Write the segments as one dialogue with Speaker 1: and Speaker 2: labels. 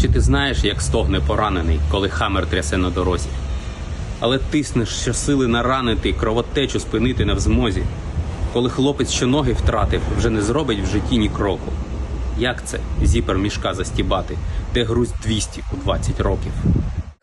Speaker 1: Чи ти знаєш, як стогне поранений, коли хамер трясе на дорозі? Але тиснеш щосили наранити, кровотечу спинити не в змозі. Коли хлопець, що ноги втратив, вже не зробить в житті ні кроку. Як це зіпер мішка застібати, де груз 200 у 20 років?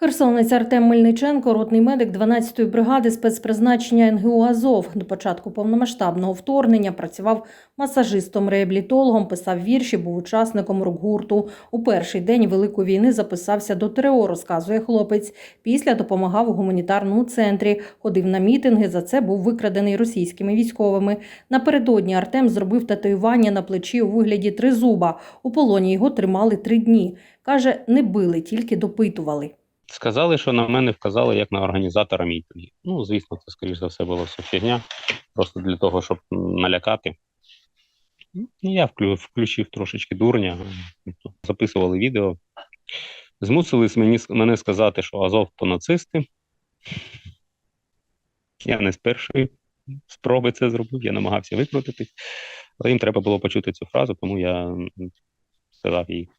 Speaker 2: Херсонець Артем Мельниченко, ротний медик 12-ї бригади спецпризначення НГУ Азов. До початку повномасштабного вторгнення працював масажистом-реабілітологом, писав вірші, був учасником рок-гурту. У перший день Великої війни записався до ТРО, розказує хлопець. Після допомагав у гуманітарному центрі, ходив на мітинги. За це був викрадений російськими військовими. Напередодні Артем зробив татуювання на плечі у вигляді тризуба. У полоні його тримали три дні. Каже, не били, тільки допитували.
Speaker 1: Сказали, що на мене вказали як на організатора мітингів. Ну, звісно, це, скоріш за все, було все фігня, просто для того, щоб налякати. Ну, Я включив трошечки дурня, записували відео. Змусили мені, мене сказати, що Азов то нацисти. Я не з першої спроби це зробив, я намагався викрутитись, але їм треба було почути цю фразу, тому я сказав їй.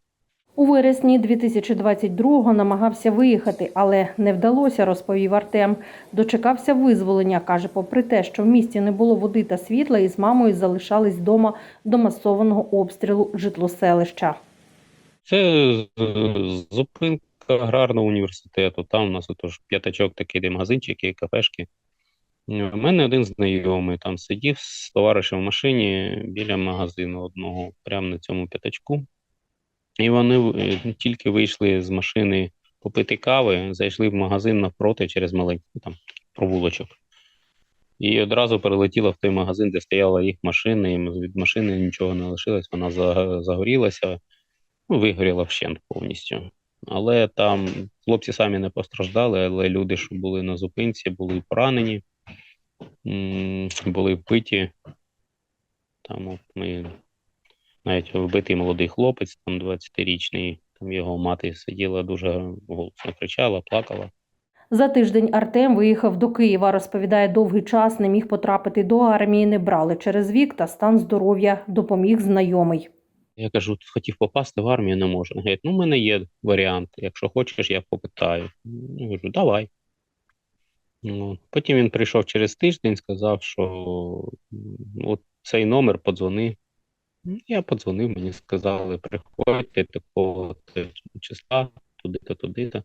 Speaker 2: У вересні 2022-го намагався виїхати, але не вдалося, розповів Артем. Дочекався визволення. Каже, попри те, що в місті не було води та світла, із мамою залишались вдома до масованого обстрілу житлоселища.
Speaker 1: Це зупинка аграрного університету. Там у нас отож п'ятачок такий, де магазинчики, кафешки. У мене один знайомий там сидів з товаришем в машині біля магазину одного, прямо на цьому п'ятачку. І вони е, тільки вийшли з машини попити кави, зайшли в магазин навпроти через маленький там провулочок. І одразу перелетіла в той магазин, де стояла їх машина, і від машини нічого не лишилось, вона загорілася ну, вигоріла вщент повністю. Але там хлопці самі не постраждали, але люди, що були на зупинці, були поранені, були вбиті. Там от ми навіть вбитий молодий хлопець, там 20-річний, там його мати сиділа дуже голосно кричала, плакала.
Speaker 2: За тиждень Артем виїхав до Києва. Розповідає, довгий час не міг потрапити до армії, не брали через вік та стан здоров'я. Допоміг знайомий.
Speaker 1: Я кажу, хотів попасти в армію, не можу. Говорить, ну, в мене є варіант. Якщо хочеш, я попитаю. Я кажу, давай. Ну, потім він прийшов через тиждень, сказав, що от цей номер подзвони. Ну, Я подзвонив, мені сказали, приходьте такого числа, туди-то, туди-то.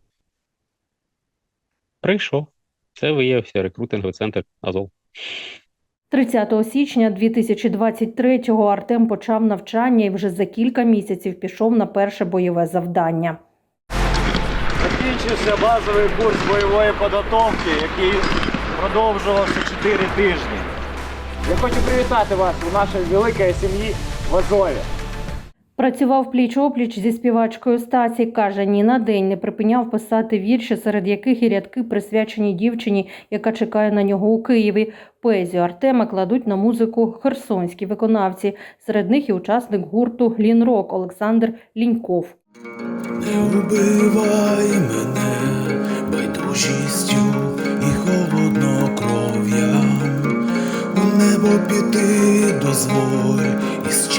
Speaker 1: Прийшов. Це виявився рекрутинговий центр Азов.
Speaker 2: 30 січня 2023-го Артем почав навчання і вже за кілька місяців пішов на перше бойове завдання.
Speaker 3: Закінчився базовий курс бойової підготовки, який продовжувався 4 тижні. Я хочу привітати вас у нашій великій сім'ї в Азові.
Speaker 2: Працював пліч-опліч зі співачкою Стасі. Каже, ні на день не припиняв писати вірші, серед яких і рядки присвячені дівчині, яка чекає на нього у Києві. Поезію Артема кладуть на музику херсонські виконавці. Серед них і учасник гурту Лінрок Олександр Ліньков.
Speaker 4: Не вбивай мене байдужістю і холоднокров'ям. У небо піти дозволь із честю.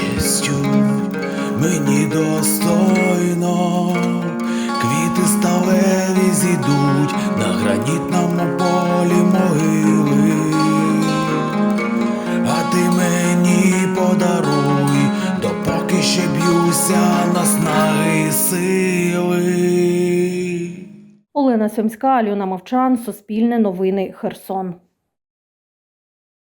Speaker 4: Мені достойно квіти сталеві зійдуть на гранітному полі могили. А ти мені подаруй, допоки ще б'юся на снаги сили.
Speaker 2: Олена Сьомська, Альона Мовчан, Суспільне новини, Херсон.